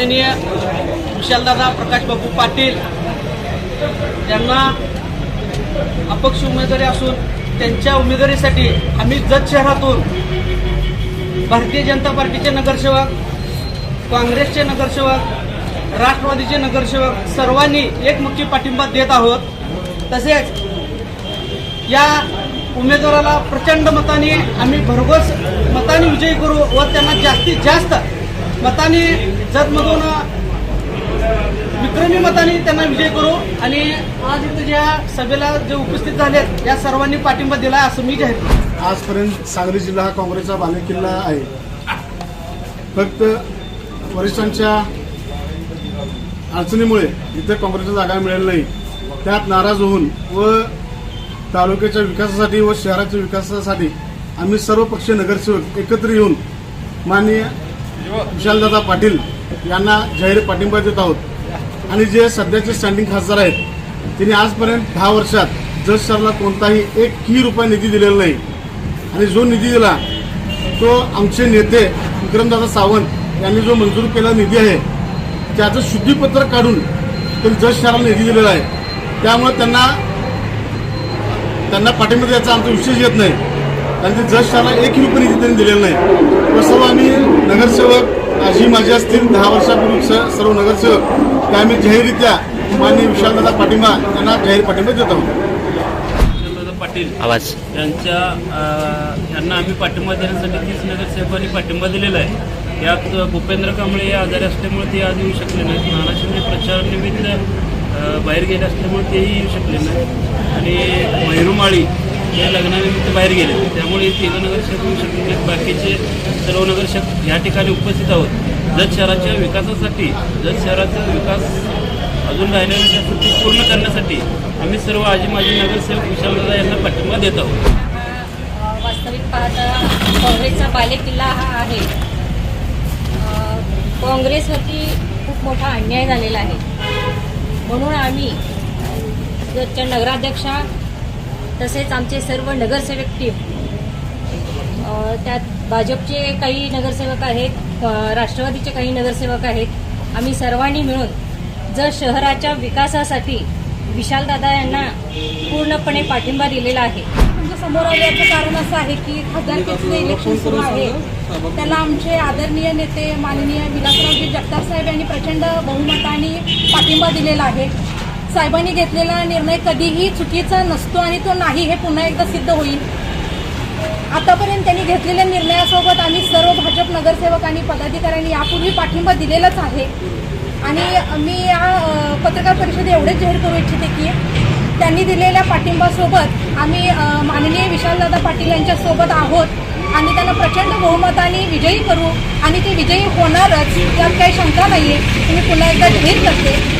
माननीय विशालदादा प्रकाशबाबू पाटील यांना अपक्ष उमेदवारी असून त्यांच्या उमेदवारीसाठी आम्ही जत शहरातून भारतीय जनता पार्टीचे नगरसेवक काँग्रेसचे नगरसेवक राष्ट्रवादीचे नगरसेवक सर्वांनी एकमुखी पाठिंबा देत आहोत. तसेच या उमेदवाराला प्रचंड मताने आम्ही भरघोस मताने विजयी करू व त्यांना जास्तीत जास्त मताने जतमधून विक्रमी मताने त्यांना विजय करू आणि आज इथं ज्या सभेला जे उपस्थित झालेत या सर्वांनी पाठिंबा दिला असं मी जाहीर आजपर्यंत सांगली जिल्हा हा काँग्रेसचा बालेकिल्ला आहे. फक्त वरिष्ठांच्या अडचणीमुळे इथे काँग्रेसला जागा मिळेल नाही. त्यात नाराज होऊन व तालुक्याच्या विकासासाठी व शहराच्या विकासासाठी आम्ही सर्व पक्षीय नगरसेवक एकत्र येऊन माननीय विशालदादा पाटील यांना जाहीर पाठिंबा देत आहोत. आणि जे सध्याचे स्टँडिंग खासदार आहेत त्यांनी आजपर्यंत दहा वर्षात जज सरला कोणताही एक ही रुपया निधी दिलेला नाही. आणि जो निधी दिला तो आमचे नेते विक्रमदादा सावंत यांनी जो मंजूर केलेला निधी आहे त्याचं शुद्धीपत्र काढून त्यांनी जज शहराला निधी दिलेला आहे. त्यामुळे त्यांना त्यांना पाठिंबा द्यायचा आमचा विशेष येत नाही. कारण ते शहराला एकही रुपये निधी त्यांनी दिलेला नाही. व सर्व आम्ही नगरसेवक आजी माझी असतील दहा वर्षापूर्वी स- सर्व नगरसेवक ते आम्ही जाहीररित्या माननीय विशालदादा पाठिंबा यांना जाहीर पाठिंबा देत. आहोत पाटील आवाज. यांच्या यांना आम्ही पाठिंबा देण्यासाठी तीस नगरसेवकांनी पाठिंबा दिलेला आहे. यात भूपेंद्र कांबळे हे आजारी असल्यामुळे ते आज येऊ शकले नाहीत. नाना शिंदे प्रचारानिमित्त बाहेर गेले असल्यामुळे तेही येऊ शकले नाहीत. आणि महिरुमाळी या लग्नानिमित्त बाहेर गेले. त्यामुळे हे तिघं नगरसेवक येऊ शकले बाकीचे सर्व नगरसेवक या ठिकाणी उपस्थित आहोत. जत शहराच्या विकासासाठी जत शहराचा विकास अजून राहिलेल्या ज्या पूर्ण करण्यासाठी आम्ही सर्व आजी माजी नगरसेवक विशालदादा यांना पाठिंबा देत आहोत. वास्तविक पाहता काँग्रेसचा बालेकिल्ला हा आहे. काँग्रेसवरती खूप मोठा अन्याय झालेला आहे. म्हणून आम्ही जतच्या नगराध्यक्षा तसेच आमचे सर्व नगरसेवक टीम त्यात भाजपचे काही नगरसेवक आहेत राष्ट्रवादीचे काही नगरसेवक आहेत. आम्ही सर्वांनी मिळून जर शहराच्या विकासासाठी विशालदादा यांना पूर्णपणे पाठिंबा दिलेला आहे. तुमच्यासमोर आल्याचं कारण असं आहे की खासदारकीचं इलेक्शन सुरू आहे. त्याला आमचे आदरणीय नेते माननीय विलासरावजी जगताप साहेब यांनी प्रचंड बहुमताने पाठिंबा दिलेला आहे. साहेबांनी घेतलेला निर्णय कधीही चुकीचा नसतो आणि तो नाही हे पुन्हा एकदा सिद्ध होईल. आतापर्यंत त्यांनी घेतलेल्या निर्णयासोबत आम्ही सर्व भाजप नगरसेवक आणि पदाधिकाऱ्यांनी यापूर्वी पाठिंबा दिलेलाच आहे. आणि मी या पत्रकार परिषद एवढेच जाहीर करू इच्छिते की त्यांनी दिलेल्या पाठिंबासोबत आम्ही माननीय विशालदादा पाटील यांच्यासोबत आहोत आणि त्यांना प्रचंड बहुमताने विजयी करू आणि ते विजयी होणारच यात काही शंका नाही आहे मी पुन्हा एकदा जाहीर करते.